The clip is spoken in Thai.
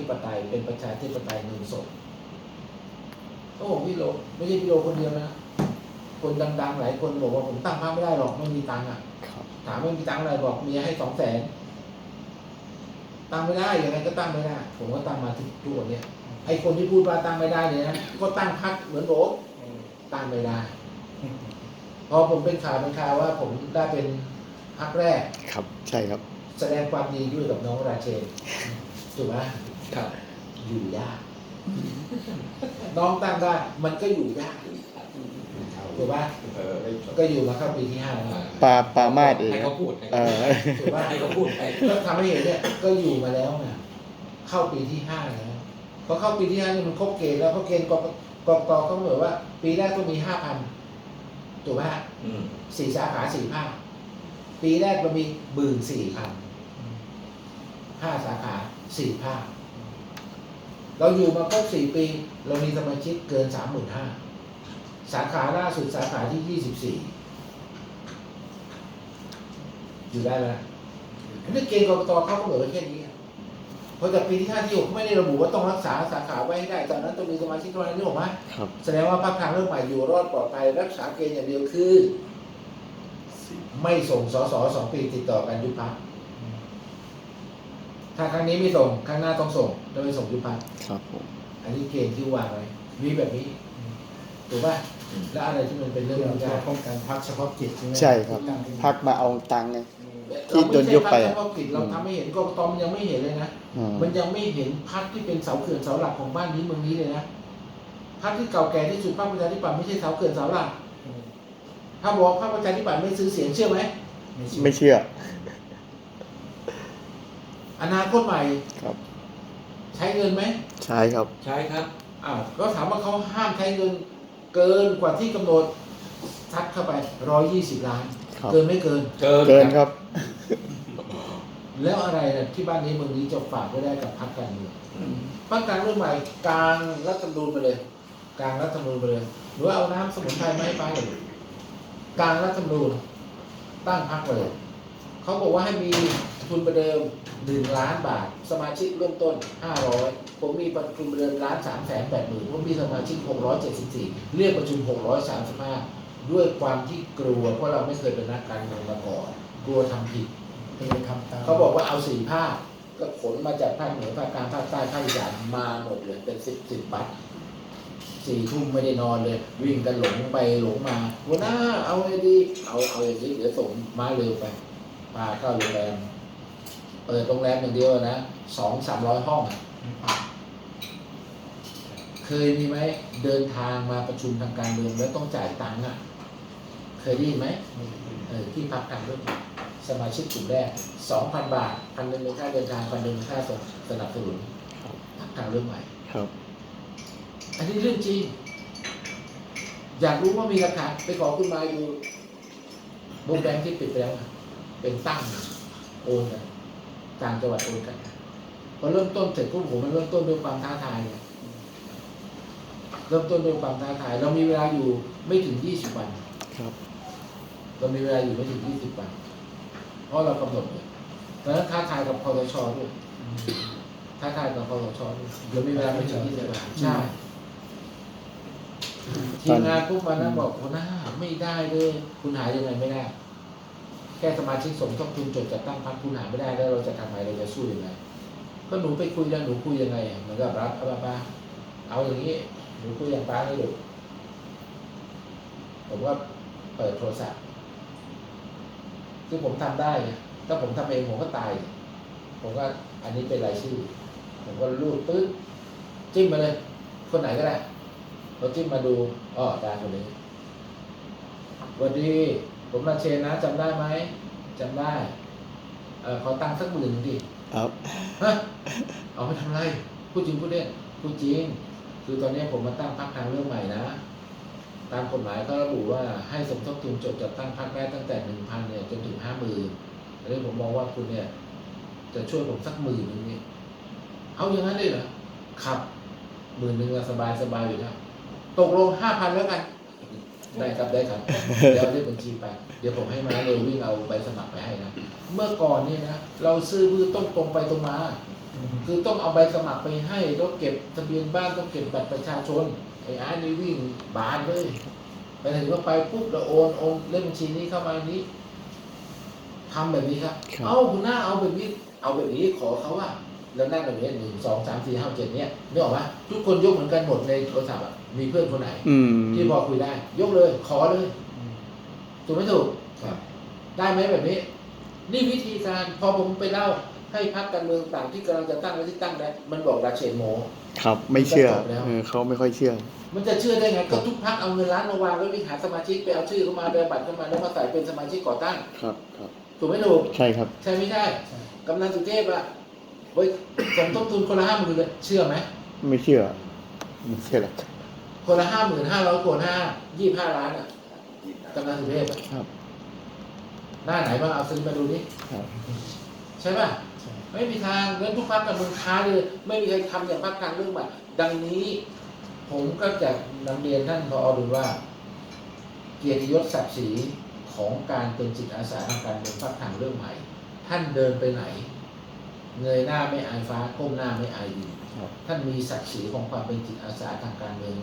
ธิปไตยเป็นประชาธิปไตยเงินสดก็บอกพี่โลไม่ใช่พี่โลคนเดียวนะ คนดังๆหลายคนบอกว่าผมตั้งพรรคไม่ได้หรอกไม่มีตังค์อะครับถามว่ามีตังค์อะไรบอกเมียให้สองแสนตั้งไม่ได้ยังไงก็ตั้งไม่ได้ ผมก็ตั้งมาถึงทุกวันเนี้ยไอ้คนที่พูดว่าตั้งไม่ได้เนี่ยนะก็ตั้งพรรคเหมือนโบตั้งไม่ได้พอผมเป็นข่าวเป็นข่าวว่า ผมได้เป็นพรรคแรกครับ ใช่ครับ แสดงความดีด้วยกับน้องราเชนถูกไหม ครับ อยู่ยาก น้องตั้งได้ มันก็อยู่ยากถูกปะเออก็อยู่มาเข้าปีที่ห้าแล้วปลาปลามาดเองให้ครัเขาบพูดเออถูกปะให้เขาพูดไปก็ทำให้เห็นเนี่ยก็อยู่มาแล้วไงเข้าปีที่ห้าแล้วพอเข้าปีที่ห้านี่มันครบเกณฑ์แล้วเพราะเกณฑ์กกกกเขาเหมือนว่า ปีแรกต้องมีห้าพันถูกไหมฮะอืมสี่สาขาสี่ภาคปีแรกเรามีหมื่นสี่พันห้าสาขาสี่ภาค เราอยู่มาครบสี่ปี เรามีสมาชิกเกินสามหมื่นห้าสาขาล่าสุดสาขาที่ยี่สิบสี่อยู่ได้แล้วอันนี้เกณฑ์กรกตเขาก็เหมือนไว้แค่นี้อะเพราะจากปีที่ห้าที่หกไม่ได้ระบุว่าต้องรักษาสาขาไว้ให้ได้จากนั้นต้องมีสมาชิกเท่านั้นนี่หรอกไหมครับแสดงว่าภาคทางเรื่องใหม่อยู่รอดปลอดภัยรักษาเกณฑ์อย่างเดียวคือ ไม่ส่งสสสองปีติดต่อกันยุบพัก ถ้าครั้งนี้ไม่ส่งครั้งหน้าต้องส่งจะไม่ส่งยุบพักครับผมอันนี้เกณฑ์ที่วางไว้มีแบบนี้ถูกป่ะแล้วอะไรที่มันเป็นเรื่องเรื่องยากป้องกันพักเฉพาะกิจใช่ไหมใช่ครับตั้งขึ้นมาพักมาเอาตังค์ไง ที่เราโดนยุบไปม่อะใช่พรรคเฉพาะกิจเราทำให้เห็นกรกตมันยังไม่เห็นเลยนะอืม มันยังไม่เห็นพักที่เป็นเสาเขื่อนเสาหลักของบ้านนี้เมืองนี้เลยนะพักที่เก่าแก่ที่สุดพรรคประชาธิปัตย์ไม่ใช่เสาเขื่อนเสาหลัก ถ้าบอกว่าพรรคประชาธิปัตย์ไม่ซื้อเสียงเชื่อไหมไม่ใช่ไม่เชื่อ อนาคตใหม่ครับ ใช้เงินไหม ใช่ครับ ใช่ครับ อ้าว ก็ถามว่าเขาห้ามใช้เงิน เกินกว่าที่กำหนดซัดเข้าไปร้อยยี่สิบล้าน ครับ เกินไม่เกิน เกินเกินครับ แล้วอะไรนะที่บ้านนี้เมืองนี้จะฝากไว้ได้กับพรรคการเมืองอืมพรรคการเมืองใหม่กลางรัฐธรรมนูญไปเลยกลางรัฐธรรมนูญไปเลย หรือว่าเอาน้ำสมุนไพรมาให้ไปกลางรัฐธรรมนูญตั้งพรรคไปเลย เขาบอกว่าให้มีทุนประเดิมหนึ่งล้านบาท สมาชิกเริ่มต้นห้าร้อยผมมีทุนประเดิมล้านสามแสนแปดหมื่นผมมีสมาชิกหกร้อยเจ็ดสิบสี่เรียกประชุมหกร้อยสามสิบห้าด้วยความที่กลัวเพราะเราไม่เคยเป็นนักการเมืองมาก่อนกลัวทำผิดก็เลยทำตามเขาบอกว่าเอาสี่ภาคก็ขนมาจากภาคเหนือภาคกลางภาคใต้ภาคอีสานมาหมดเลยเป็นสิบสิบบัตรสี่ทุ่มไม่ได้นอนเลย วิ่งกันหลงไปหลงมาหัวหน้าเอาไงดี เอาเอาอย่างนี้เดี๋ยวส่งมาเร็วไป พาเข้าโรงแรม เปิดโรงแรมอย่างเดียวนะสองสามร้อยห้องอะเคยมีไหมเดินทางมาประชุมทางการเมืองแล้วต้องจ่ายตังค์อะ เคยได้ยินไหมเออที่พักการเรื่องสมาชิกกลุ่มแรกสองพันบาทพันหนึ่งเป็นค่าเดินทางพันหนึ่งเป็นค่าส่งสนับสนุนพักทางเรื่องใหม่ครับ อันนี้เรื่องจริงอยากรู้ว่ามีหลักฐานไปขอคุณมายดูวงแบงค์ที่ปิดไปแล้วนะ เป็นตั้งโอนกันต่างจังหวัดโอนกันพอเริ่มต้นเสร็จพวกผมมันเริ่มต้นด้วยความท้าทายเนี่ยเริ่มต้นด้วยความท้าทาย เรามีเวลาอยู่ไม่ถึงยี่สิบวันครับเรามีเวลาอยู่ไม่ถึง20วัน เพราะเรากำหนดเลยดังนั้นท้าทายกับคอสชด้วยท้าทายกับคอสชด้วยเรามีเวลาไม่ถึง20วันใช่ทีมงานพวกมันนะบอกหัวหน้าไม่ได้เลย คุณหายังไงไม่ได้ แค่สมาชิกสมทบทุนจดจัดตั้งพรรคคุณหาไม่ได้แล้วเราจะทำไงเราจะสู้ยังไงก็หนูไปคุยแล้วหนูคุยยังไงเหมือนกับรับเอาป้าเอาอย่างนี้หนูคุยอย่างป้าให้ดูผมว่าเปิดโทรศัพท์คือผมทำได้ถ้าผมทำเองผมก็ตาย ผมก็อันนี้เป็นรายชื่อ ผมก็รูดปึ๊บจิ้มมาเลย คนไหนก็ได้พอจิ้มมาดูอ๋อได้คนนี้สวัสดี ผมราเชนนะจำได้ไหมจำได้เออขอตังค์สักหมื่นหนึ่งดิครับฮะเอาไปทำอะไรพูดจริงพูดเล่นพูดจริง คือตอนนี้ผมมาตั้งพรรคทางเรื่องใหม่นะ ตามกฎหมายก็ระบุว่าให้สมทบทุนจดจัดตั้งพรรคได้ตั้งแต่หนึ่งพันเนี่ยจนถึงห้าหมื่นอันนี้ผมมองว่าคุณเนี่ย จะช่วยผมสักหมื่นหนึงนี่เอาอย่างนั้นเลยเหรอครับหมื่นหนึ่งสบายสบายอยู่แล้วตกลงห้าพันแล้วกัน ได้ครับได้ครับเดี๋ยวเอาเลขบัญชีไป เดี๋ยวผมให้มาเลยวิ่งเอาใบสมัครไปให้นะ เมื่อก่อนเนี่ยนะเราซื้อบื้อต้องตรงไปตรงมาอืคือต้องเอาใบสมัครไปให้ต้องเก็บทะเบียนบ้านต้องเก็บบัตรประชาชนไอ้อาร์ตนี่วิ่งบานเลยไปถึงว่าไปปุ๊บแล้วโอนโอนเล่นบัญชีนี้เข้ามานี้ทำแบบนี้ครับครับ เอาคุณหน้าเอาแบบนี้เอาแบบนี้ขอเขาว่าแล้วนั่งแบบนี้หนึ่งสองสามสี่ห้าเจ็ดเนี่ยนึกออกไหมทุกคนยกเหมือนกันหมดในโทรศัพท์อะ มีเพื่อนคนไหนอืมที่พอคุยได้ ยกเลย ขอเลยถูกไหมถูกครับได้ไหมแบบนี้ นี่วิธีการพอผมไปเล่าให้พักการเมืองต่างที่กำลังจะตั้งและที่ตั้งได้มันบอกราเชนโมครับ ไม่เชื่อมันจะจบแล้วเออเขาไม่ค่อยเชื่อ มันจะเชื่อได้ไงครัก็บทุกพักเอาเงินล้านมาวางแล้ววิ่งหาสมาชิกไปเอาชื่อเข้ามาไปเอาบัตรเข้ามาแล้วมาใส่เป็นสมาชิกก่อตั้งครับครับถูกไหมถูกใช่ครับ ใช่ไม่ใช่ใช่กำนันสุเทพอะเฮ้ยสมทบทุนคนละห้าหมื่นเลยเชื่อไหมไม่เชื่อไม่เชื่อหรอก คนละห้าหมื่นห้าร้อยคนห้ายี่ห้าล้านอะกำนันสุเทพอะครับ หน้าไหนบ้างเอาซื้อมาดูนี่ครับใช่ป่ะใช่ไม่มีทางเงินทุกพักกับเมืองค้าเลยไม่มีใครทำอย่างพักการเรื่องใหม่ดังนี้ ผมก็จะนำเรียนท่านพอดูว่า เกียรติยศศักดิ์ศรีของการเป็นจิตอาสาทางการเมืองพักทางเรื่องใหม่ ท่านเดินไปไหน เงยหน้าไม่อายฟ้าก้มหน้าไม่อายดินครับท่านมีศักดิ์ศรีของความเป็นจิตอาสาทางการเมือง